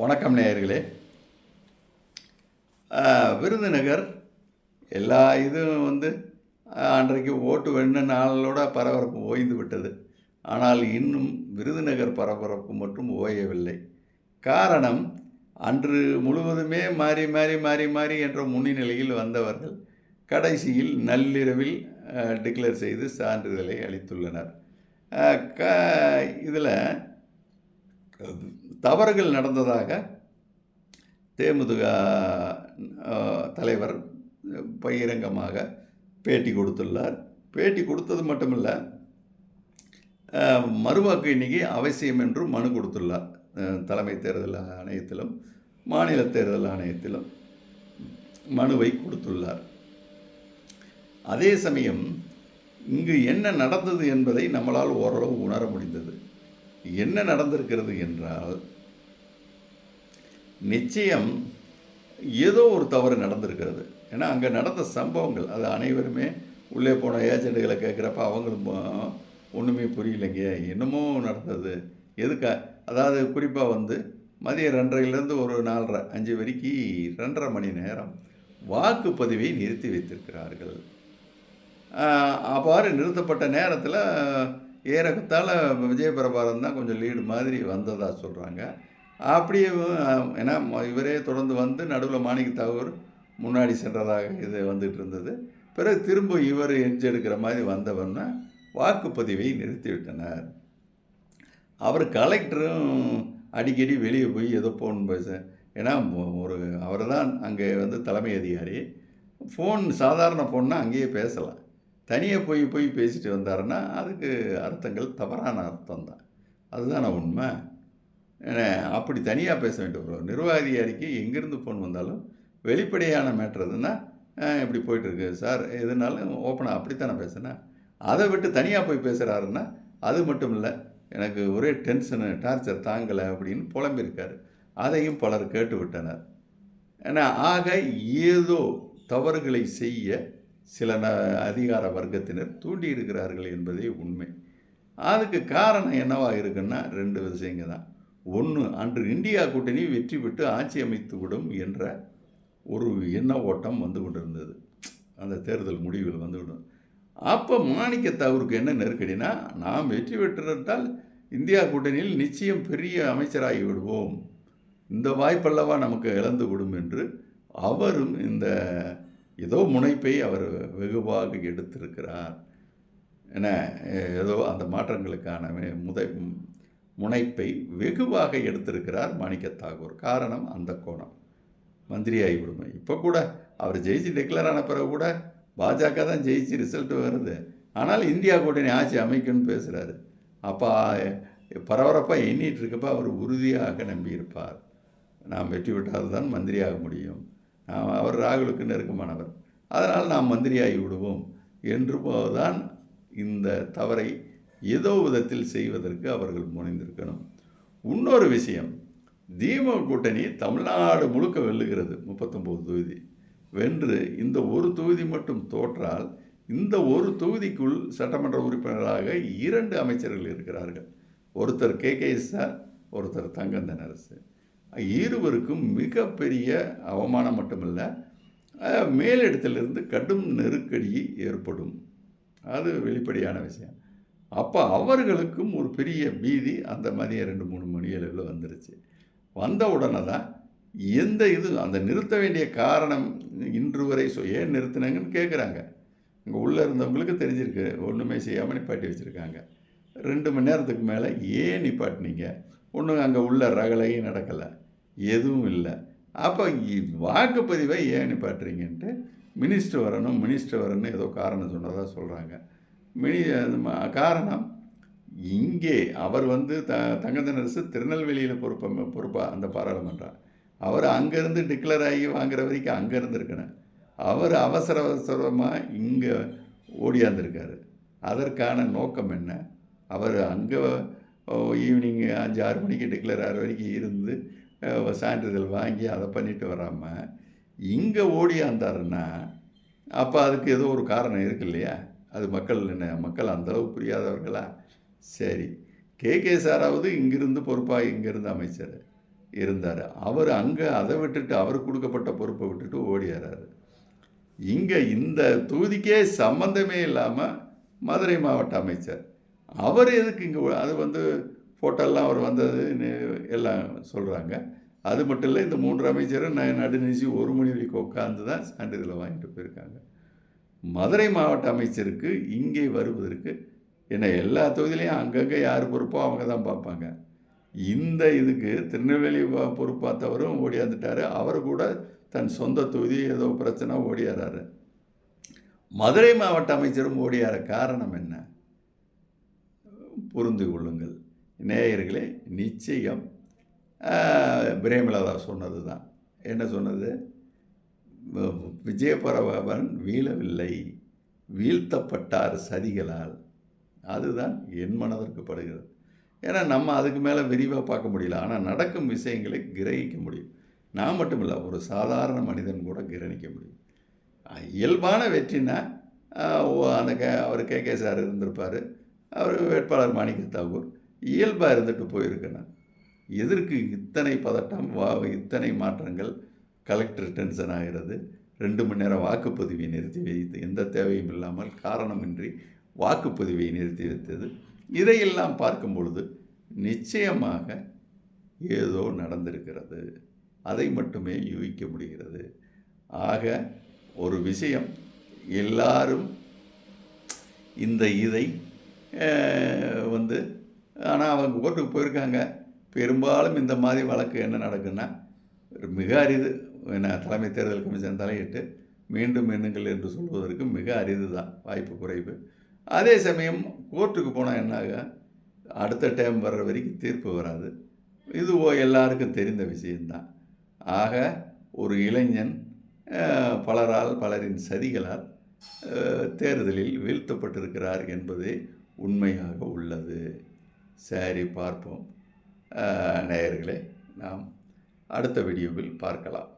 வணக்கம் நேயர்களே. விருதுநகர் எல்லா இதுவும் வந்து அன்றைக்கு ஓட்டு வெண்ண நாளோட பரபரப்பு ஓய்ந்து விட்டது. ஆனால் இன்னும் விருதுநகர் பரபரப்பு மட்டும் ஓயவில்லை. காரணம் அன்று முழுவதுமே மாறி மாறி மாறி மாறி என்ற முன்னிலையில் வந்தவர்கள் கடைசியில் நள்ளிரவில் டிக்ளேர் செய்து சான்றிதழை அளித்துள்ளனர். க இதில் தவறுகள் நடந்ததாக தேமுதுக தலைவர் பகிரங்கமாக பேட்டி கொடுத்துள்ளார். பேட்டி கொடுத்தது மட்டுமல்ல மறுவாக்கு எண்ணிக்கை அவசியம் என்றும் மனு கொடுத்துள்ளார். தலைமை தேர்தல் ஆணையத்திலும் மாநில தேர்தல் ஆணையத்திலும் மனுவை கொடுத்துள்ளார். அதே சமயம் இங்கு என்ன நடந்தது என்பதை நம்மளால் ஓரளவு உணர முடிந்தது. என்ன நடந்திருக்கிறது என்றால் நிச்சயம் ஏதோ ஒரு தவறு நடந்திருக்கிறது. ஏன்னா அங்கே நடந்த சம்பவங்கள் அது அனைவருமே உள்ளே போன ஏஜெண்டுகளை கேட்குறப்ப அவங்களும் ஒன்றுமே புரியலைங்க என்னமோ நடந்தது. எதுக்கா அதாவது குறிப்பாக வந்து மதியம் ரெண்டரைலேருந்து ஒரு நாலரை அஞ்சு வரைக்கும் ரெண்டரை மணி நேரம் வாக்குப்பதிவை நிறுத்தி வைத்திருக்கிறார்கள். அவ்வாறு நிறுத்தப்பட்ட நேரத்தில் ஏறத்தாழ விஜயபிரபாரன் தான் கொஞ்சம் லீடு மாதிரி வந்ததாக சொல்கிறாங்க அப்படியே ஏன்னா இவரே தொடர்ந்து வந்து நடுவில் மாணிக்க தாகூர் முன்னாடி சென்றதாக இது வந்துட்டு இருந்தது. பிறகு திரும்ப இவர் எட்ஜ் எடுக்கிற மாதிரி வந்தவன்னா வாக்குப்பதிவை நிறுத்திவிட்டனர். அவர் கலெக்டரும் அடிக்கடி வெளியே போய் ஏதோ ஃபோன் பேச ஏன்னா ஒரு அவர் தான் அங்கே வந்து தலைமை அதிகாரி. ஃபோன் சாதாரண ஃபோன்னா அங்கேயே பேசலாம். தனியாக போய் போய் பேசிட்டு வந்தாருன்னா அதுக்கு அர்த்தங்கள் தவறான அர்த்தம் தான் அதுதானே உண்மை? அப்படி தனியாக பேச வேண்டிய ஒரு நிர்வாக அதிகாரிக்கு எங்கேருந்து ஃபோன் வந்தாலும் வெளிப்படையான மேட்ரு இப்படி போயிட்டுருக்கு சார் எதுனாலும் ஓப்பனாக அப்படித்தானே பேசுனேன் அதை விட்டு தனியாக போய் பேசுகிறாருன்னா அது மட்டும் இல்லை எனக்கு ஒரே டென்ஷனு டார்ச்சர் தாங்கலை அப்படின்னு புலம்பியிருக்காரு. அதையும் பலர் கேட்டு விட்டனர் ஏன்னா ஆக ஏதோ தவறுகளை செய்ய சில ந அதிகார வர்க்கத்தினர் தூண்டியிருக்கிறார்கள் என்பதே உண்மை. அதுக்கு காரணம் என்னவாக இருக்குன்னா ரெண்டு விஷயங்க தான். ஒன்று அன்று இந்தியா கூட்டணி வெற்றி பெற்று ஆட்சி அமைத்து விடும் என்ற ஒரு எண்ண ஓட்டம் வந்து கொண்டிருந்தது. அந்த தேர்தல் முடிவில் வந்துவிடும் அப்போ மாணிக்க தாகூருக்கு என்ன நெருக்கடினா நாம் வெற்றி பெற்றிருந்தால் இந்தியா கூட்டணியில் நிச்சயம் பெரிய அமைச்சராகி விடுவோம். இந்த வாய்ப்பல்லவா நமக்கு இழந்து விடும் என்று அவரும் இந்த ஏதோ முனைப்பை அவர் வெகுவாக எடுத்திருக்கிறார் என ஏதோ அந்த மாற்றங்களுக்கான முதை முனைப்பை வெகுவாக எடுத்திருக்கிறார் மாணிக்க தாகூர். காரணம் அந்த கோணம். மந்திரி ஆகிவிடுமே இப்போ கூட அவர் ஜெயிச்சு டிக்ளேர் ஆன பிறகு கூட பாஜக தான் ஜெயிச்சு ரிசல்ட் வருது. ஆனால் இந்தியா கூட்டணி ஆட்சி அமைக்கும்னு பேசுகிறாரு அப்போ பரபரப்பாக எண்ணிட்டு இருக்கப்ப அவர் உறுதியாக நம்பியிருப்பார். நாம் வெற்றி விட்டால் தான் மந்திரியாக முடியும். அவர் ராகுலுக்கு நெருக்கமானவர். அதனால் நாம் மந்திரியாகி விடுவோம் என்று போதான் இந்த தவறை ஏதோ விதத்தில் செய்வதற்கு அவர்கள் முனைந்திருக்கணும். இன்னொரு விஷயம் திமுக கூட்டணி தமிழ்நாடு முழுக்க வெல்லுகிறது முப்பத்தொம்போது தொகுதி. வென்று இந்த ஒரு தொகுதி மட்டும் தோற்றால் இந்த ஒரு தொகுதிக்குள் சட்டமன்ற உறுப்பினராக இரண்டு அமைச்சர்கள் இருக்கிறார்கள். ஒருத்தர் கே கே சார் ஒருத்தர் தங்கந்தன் அரசு. இருவருக்கும் மிகப்பெரிய அவமானம் மட்டுமல்ல மேலிடத்திலிருந்து கடும் நெருக்கடி ஏற்படும். அது வெளிப்படையான விஷயம். அப்போ அவர்களுக்கும் ஒரு பெரிய பீதி அந்த மதியம் ரெண்டு மூணு மணி அளவில் வந்துருச்சு. வந்த உடனே தான் எந்த இது அந்த நிறுத்த வேண்டிய காரணம் இன்று வரை சொ- ஏன் நிறுத்தினாங்கன்னு கேட்குறாங்க இங்கே உள்ளே இருந்தவங்களுக்கு தெரிஞ்சிருக்கு ஒன்றுமே செய்யாமல் நிப்பாட்டி வச்சுருக்காங்க. ரெண்டு மணி நேரத்துக்கு மேலே ஏன் நிப்பாட்டினீங்க? ஒன்றும் அங்கே உள்ள ரகலையும் நடக்கலை. எதுவும் இல்லை. அப்போ வாக்குப்பதிவை ஏன் நிப்பாட்டுறீங்கன்ட்டு மினிஸ்டர் வரணும் மினிஸ்டர் வரணும்னு ஏதோ காரணம் சொன்னதாக சொல்கிறாங்க மினி ம- காரணம் இங்கே அவர் வந்து த தங்கதனரசு திருநெல்வேலியில் பொறுப்ப பொறுப்பா அந்த பாராளுமன்றம் அவர் அங்கேருந்து டிக்ளேர் ஆகி வாங்குற வரைக்கும் அங்கே இருக்கணும் அவர் அவசர அவசரமாக இங்கே ஓடியாந்துருக்காரு. அதற்கான நோக்கம் என்ன? அவர் அங்கே ஈவினிங் அஞ்சு ஆறு மணிக்கு டிக்ளேர் ஆகிற வரைக்கும் இருந்து சான்றிதழ் வாங்கி அதை பண்ணிட்டு வராமல் இங்கே ஓடியாந்தாருன்னா அப்போ அதுக்கு ஏதோ ஒரு காரணம் இருக்கு இல்லையா? அது மக்கள் என்ன மக்கள் அந்தளவு புரியாதவர்களா? சரி. கே. கே. சாராவது இங்கிருந்து பொறுப்பாக இங்கிருந்து அமைச்சர் இருந்தார். அவர் அங்கே அதை விட்டுட்டு அவர் கொடுக்கப்பட்ட பொறுப்பை விட்டுட்டு ஓடியாராரு இங்கே இந்த தொகுதிக்கே சம்மந்தமே இல்லாமல் மதுரை மாவட்ட அமைச்சர். அவர் எதுக்கு இங்கே அது வந்து ஃபோட்டோலாம் அவர் வந்தது எல்லாம் சொல்கிறாங்க அது மட்டும் இல்லை இந்த மூன்று அமைச்சரும் ந நடுநிசி ஒரு மணி வரைக்கும் உட்காந்து தான் சான்றிதழை வாங்கிட்டு போயிருக்காங்க. மதுரை மாவட்ட அமைச்சருக்கு இங்கே வருவதற்கு என்ன எல்லா தொகுதியிலையும் அங்கங்கே யார் பொறுப்போ அவங்க தான் பார்ப்பாங்க. இந்த இதுக்கு திருநெல்வேலி பொறுப்பாத்தவரும் ஓடியாந்துட்டார். அவர் கூட தன் சொந்த தொகுதி ஏதோ பிரச்சனை ஓடியாராரு. மதுரை மாவட்ட அமைச்சரும் ஓடியார காரணம் என்ன? புரிந்து கொள்ளுங்கள். நேயர்களே நிச்சயம் பிரேமலதா சொன்னது தான் என்ன சொன்னது? விஜயபரபன் வீழவில்லை. வீழ்த்தப்பட்டார் சதிகளால். அதுதான் என் மனதிற்கு படுகிறது. ஏன்னா நம்ம அதுக்கு மேலே விரிவாக பார்க்க முடியல. ஆனால் நடக்கும் விஷயங்களை கிரகிக்க முடியும். நான் மட்டும் இல்லை ஒரு சாதாரண மனிதன் கூட கிரணிக்க முடியும். இயல்பான வெற்றினா ஓ- அந்த கே அவர் கே கே சார் இருந்திருப்பார். அவர் வேட்பாளர் மாணிக்க தாகூர் இயல்பாக இருந்துட்டு போயிருக்கேன் எதற்கு இத்தனை பதட்டம் வா இத்தனை மாற்றங்கள் கலெக்டர் டென்ஷன் ஆகிறது? ரெண்டு மணி நேரம் வாக்குப்பதிவை நிறுத்தி வைத்து எந்த தேவையும் இல்லாமல் காரணமின்றி வாக்குப்பதிவை நிறுத்தி வைத்தது. இதையெல்லாம் பார்க்கும் பொழுது நிச்சயமாக ஏதோ நடந்திருக்கிறது. அதை மட்டுமே யூகிக்க முடிகிறது. ஆக ஒரு விஷயம் எல்லாரும் இந்த இதை வந்து ஆனால் அவங்க கோர்ட்டுக்கு போயிருக்காங்க. பெரும்பாலும் இந்த மாதிரி வழக்கு என்ன நடக்குன்னா மிக அரிது. என்ன தலைமை தேர்தல் கமிஷன் தலையிட்டு மீண்டும் எண்ணுங்கள் என்று சொல்வதற்கு மிக அரிது தான். வாய்ப்பு குறைவு. அதே சமயம் கோர்ட்டுக்கு போனால் என்னாக? அடுத்த டைம் வர்ற வரைக்கும் தீர்ப்பு வராது. இது ஓ- எல்லாருக்கும் தெரிந்த விஷயந்தான் ஆக ஒரு இளைஞன் பலரால் பலரின் சதிகளால் தேர்தலில் வீழ்த்தப்பட்டிருக்கிறார் என்பதே உண்மையாக உள்ளது. சரி பார்ப்போம். நேயர்களே நாம் அடுத்த வீடியோவில் பார்க்கலாம்.